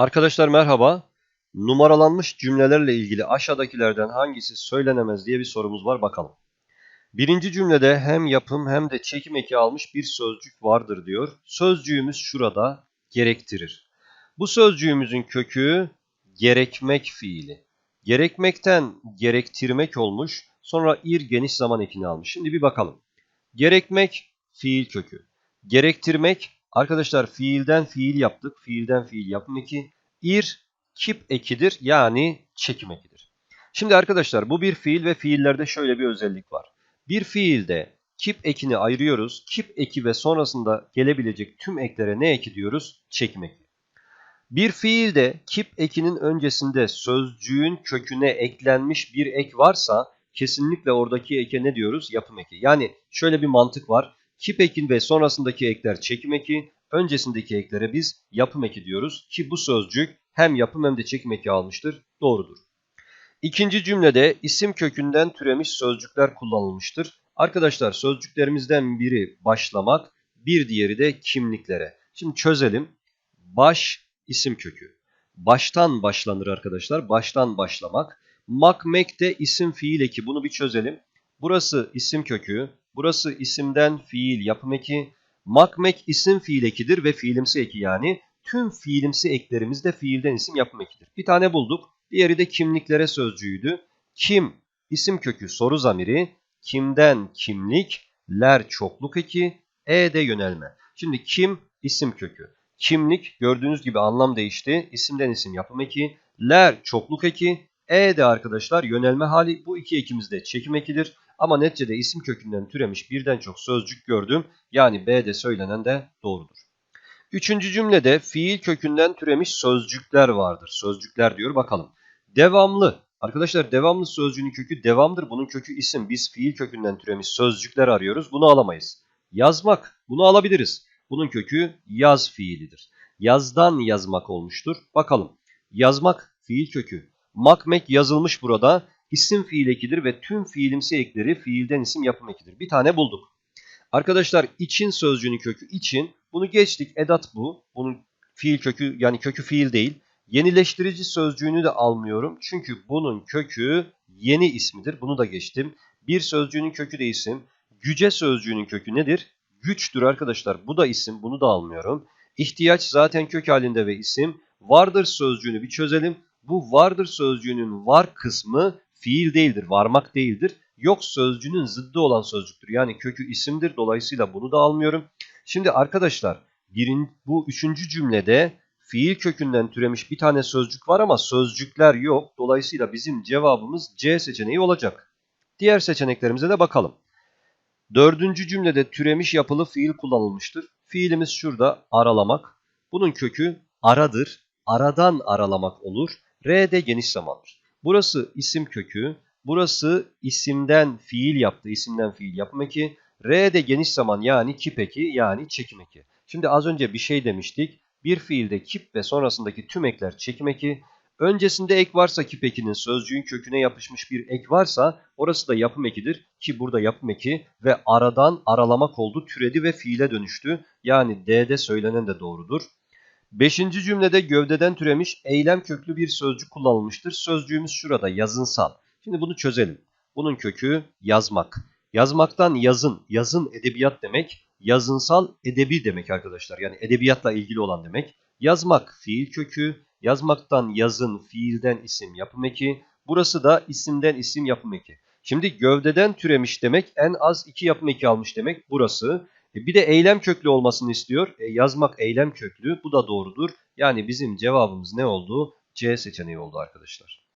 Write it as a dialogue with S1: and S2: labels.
S1: Arkadaşlar merhaba. Numaralanmış cümlelerle ilgili aşağıdakilerden hangisi söylenemez diye bir sorumuz var bakalım. Birinci cümlede hem yapım hem de çekim eki almış bir sözcük vardır diyor. Sözcüğümüz şurada gerektirir. Bu sözcüğümüzün kökü gerekmek fiili. Gerekmekten gerektirmek olmuş. Sonra ir geniş zaman ekini almış. Şimdi bir bakalım. Gerekmek fiil kökü. Gerektirmek arkadaşlar fiilden fiil yaptık. Fiilden fiil yapım eki. İr kip ekidir yani çekim ekidir. Şimdi arkadaşlar bu bir fiil ve fiillerde şöyle bir özellik var. Bir fiilde kip ekini ayırıyoruz. Kip eki ve sonrasında gelebilecek tüm eklere ne eki diyoruz? Çekim eki. Bir fiilde kip ekinin öncesinde sözcüğün köküne eklenmiş bir ek varsa kesinlikle oradaki eke ne diyoruz? Yapım eki. Yani şöyle bir mantık var. Kip ekin ve sonrasındaki ekler çekim eki, öncesindeki eklere biz yapım eki diyoruz ki bu sözcük hem yapım hem de çekim eki almıştır. Doğrudur. İkinci cümlede isim kökünden türemiş sözcükler kullanılmıştır. Arkadaşlar sözcüklerimizden biri başlamak, bir diğeri de kimliklere. Şimdi çözelim. Baş isim kökü. Baştan başlanır arkadaşlar. Baştan başlamak. Makmek de isim fiil eki. Bunu bir çözelim. Burası isim kökü. Burası isimden fiil yapım eki. Makmek isim fiil ekidir ve fiilimsi eki yani. Tüm fiilimsi eklerimiz de fiilden isim yapım ekidir. Bir tane bulduk. Diğeri de kimliklere sözcüğüydü. Kim isim kökü soru zamiri. Kimden kimlik. Ler çokluk eki. E de yönelme. Şimdi kim isim kökü. Kimlik gördüğünüz gibi anlam değişti. İsimden isim yapım eki. Ler çokluk eki. E de arkadaşlar yönelme hali. Bu iki ekimiz de çekim ekidir. Ama neticede isim kökünden türemiş birden çok sözcük gördüm. Yani B'de söylenen de doğrudur. Üçüncü cümlede fiil kökünden türemiş sözcükler vardır. Sözcükler diyor bakalım. Devamlı. Arkadaşlar devamlı sözcüğünün kökü devamdır. Bunun kökü isim. Biz fiil kökünden türemiş sözcükler arıyoruz. Bunu alamayız. Yazmak. Bunu alabiliriz. Bunun kökü yaz fiilidir. Yazdan yazmak olmuştur. Bakalım. Yazmak fiil kökü. Makmek yazılmış burada. İsim fiil ekidir ve tüm fiilimsi ekleri fiilden isim yapım ekidir. Bir tane bulduk. Arkadaşlar için sözcüğünün kökü için. Bunu geçtik. Edat bu. Bunun fiil kökü yani kökü fiil değil. Yenileştirici sözcüğünü de almıyorum. Çünkü bunun kökü yeni ismidir. Bunu da geçtim. Bir sözcüğünün kökü de isim. Güce sözcüğünün kökü nedir? Güçtür arkadaşlar. Bu da isim. Bunu da almıyorum. İhtiyaç zaten kök halinde ve isim. Vardır sözcüğünü bir çözelim. Bu vardır sözcüğünün var kısmı fiil değildir. Varmak değildir. Yok sözcüğünün zıddı olan sözcüktür. Yani kökü isimdir. Dolayısıyla bunu da almıyorum. Şimdi arkadaşlar birin, bu üçüncü cümlede fiil kökünden türemiş bir tane sözcük var ama sözcükler yok. Dolayısıyla bizim cevabımız C seçeneği olacak. Diğer seçeneklerimize de bakalım. Dördüncü cümlede türemiş yapılı fiil kullanılmıştır. Fiilimiz şurada aralamak. Bunun kökü aradır. Aradan aralamak olur. R de geniş zamandır. Burası isim kökü. Burası isimden fiil yaptı. İsimden fiil yapım eki. R de geniş zaman yani kip eki yani çekim eki. Şimdi az önce bir şey demiştik. Bir fiilde kip ve sonrasındaki tüm ekler çekim eki. Öncesinde ek varsa kip ekinin sözcüğün köküne yapışmış bir ek varsa orası da yapım ekidir. Ki burada yapım eki ve aradan aralamak oldu türedi ve fiile dönüştü. Yani D'de söylenen de doğrudur. Beşinci cümlede gövdeden türemiş eylem köklü bir sözcük kullanılmıştır. Sözcüğümüz şurada yazınsal. Şimdi bunu çözelim. Bunun kökü yazmak. Yazmaktan yazın, yazın edebiyat demek. Yazınsal edebi demek arkadaşlar. Yani edebiyatla ilgili olan demek. Yazmak fiil kökü. Yazmaktan yazın, fiilden isim yapım eki. Burası da isimden isim yapım eki. Şimdi gövdeden türemiş demek en az iki yapım eki almış demek burası. E bir de eylem köklü olmasını istiyor. E yazmak eylem köklü. Bu da doğrudur. Yani bizim cevabımız ne oldu? C seçeneği oldu arkadaşlar.